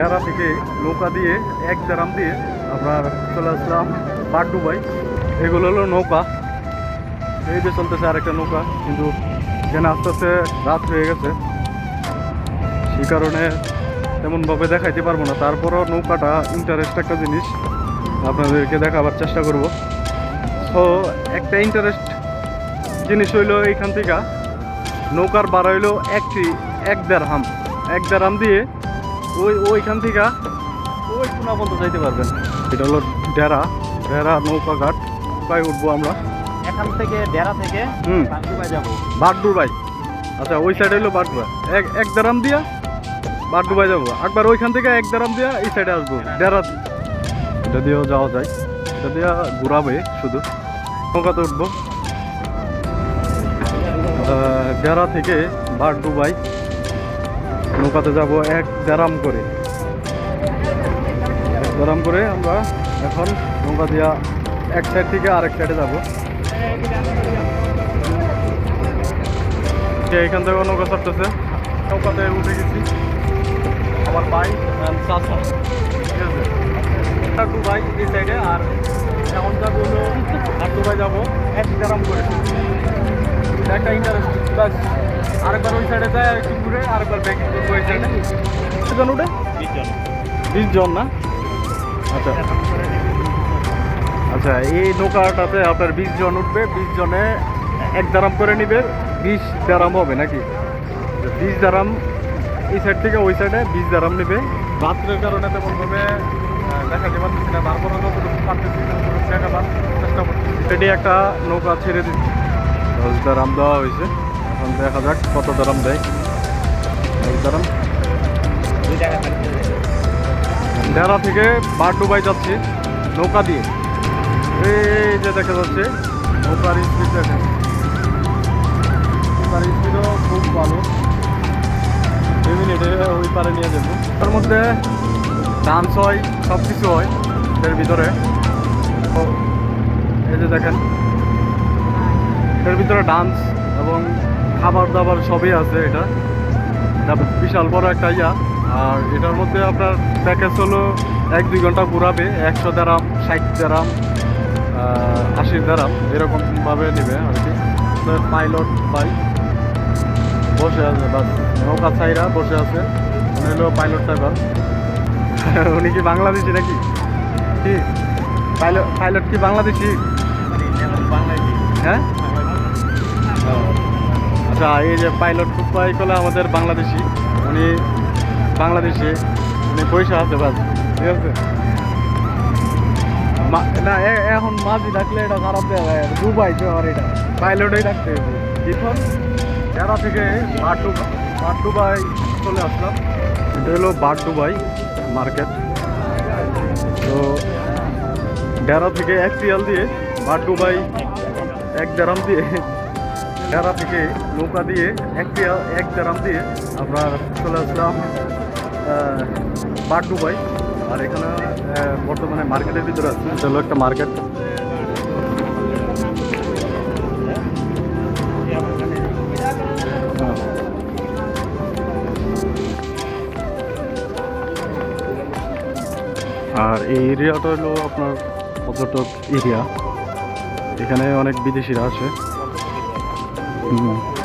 প্যারা থেকে নৌকা দিয়ে, এক দারাম দিয়ে আপনার চলে আসলাম বাগডুবাই। এগুলো হলো নৌকা। এই যে চলতেছে আরেকটা নৌকা, কিন্তু এখানে আস্তে আস্তে রাত হয়ে গেছে। সেই কারণে তেমনভাবে দেখাইতে পারব না। তারপরও নৌকাটা ইন্টারেস্ট একটা জিনিস, আপনাদেরকে দেখাবার চেষ্টা করব। তো একটা ইন্টারেস্ট জিনিস হইল এইখান থেকে। নৌকার ভাড়া হইল একটি, এক দেড় হাম এক দেড় হাম দিয়ে ওই ওইখান থেকে ওই কোনা পর্যন্ত যাইতে পারবেন। এটা হলো ডেরা ডেরা নৌকা ঘাট পায়ে উঠবো আমরা। এখান থেকে ডেরা থেকে হুম। যাব। বাগডুর ভাই আচ্ছা ওই সাইডে হলো বাগডুবা এক এক দারাম দিয়া বাগডুবাই যাব। একবার ওইখান থেকে এক দারাম দিয়া এই সাইডে আসব ডেরা। এটা দিয়েও যাওয়া যায়। এটা দিয়া ঘুরাবে শুধু। নৌকাতে উঠবো। ডেরা থেকে বাগডুবাই নৌকাতে যাব এক দারাম করে। এক দারাম করে আমরা এখন নৌকা দিয়া এক সাইড থেকে আরেক সাইডে যাব। এখান থেকে নৌকা ছাড়তেছে? নৌকাতে উঠে গেছি। আমার ভাই চাষা ঠিক আছে? এই সাইডে আর এখন যাব আর ভাই যাব এক গ্রাম করে। একটা ইন্টারেস্ট ব্যাস আরেকবার ওই সাইডে যায় একটু ঘুরে আরেকবার ব্যাক করব ওই সাইডে কতজন উঠে? বিশ জন। না? আচ্ছা। আচ্ছা এই নৌকাটাতে আপনার বিশ জন উঠবে বিশ জনে এক দারাম করে নিবে বিশ দারাম হবে নাকি? বিশ দারাম এই সাইড থেকে ওই সাইডে বিশ দারাম নেবে। রাত্রের কারণে তেমনভাবে দেখাতে পারতেছি না তারপরে যতটুকু পারতেছি দেখাবার চেষ্টা করতেছি। সেটি একটা নৌকা ছেড়ে দিচ্ছি। দশ দারাম দেওয়া হয়েছে। এখন দেখা যাক কত দারাম দেয়। এক থাকতে ডেরা থেকে বারডুবাই যাচ্ছি, নৌকা দিয়ে। এই যে দেখা যাচ্ছে, নৌকার স্পিড দেখেন। নৌকার স্পিডও খুব ভালো। দুই মিনিটে ওই পারে নিয়ে যাব। তার মধ্যে ডান্স হয় সব কিছু হয় এর ভিতরে। এই যে দেখেন, এর ভিতরে ডান্স এবং খাবার দাবার সবই আছে এটা। এটা বিশাল বড় একটা ইয়া। আর এটার মধ্যে আপনার প্যাকেজ হলো এক দুই ঘণ্টা ঘুরাবে একশো দারাম ষাট দারাম আশি দারাম এরকমভাবে নেবে আর কি। পাইলট ভাই বসে আছে বাস। নৌকা ছাইরা বসে আছে। উনি হলো পাইলট ড্রাইভার উনি কি বাংলাদেশি নাকি? কি? পাইলট পাইলট কি বাংলাদেশি? বাংলাদেশি। হ্যাঁ। আচ্ছা এই যে পাইলট টুপাই করলে আমাদের বাংলাদেশি উনি বাংলাদেশি উনি পয়সা আছে বাস ঠিক আছে? না এখন মাঝি ডাকলে এটা খারাপ দেওয়া হয় দুবাই তো আর এটা। পাইলটই ডাকতে হবে এখন এরা থেকে বাটু বাটুবাই চলে আসলাম। এটা হলো বাটুবাই মার্কেট। তো ডেরা থেকে এক রিয়াল দিয়ে বাটুবাই এক দেরাম দিয়ে ডেরা থেকে নৌকা দিয়ে এক রিয়াল এক দেরাম দিয়ে আমরা চলে আসলাম বাট দুবাই আর এখানে বর্তমানে মার্কেটের ভিতরে আছে। এটা হলো একটা মার্কেট। আর এই এরিয়াটা হলো আপনার পর্যটক এরিয়া। এখানে অনেক বিদেশিরা আসে। হুম।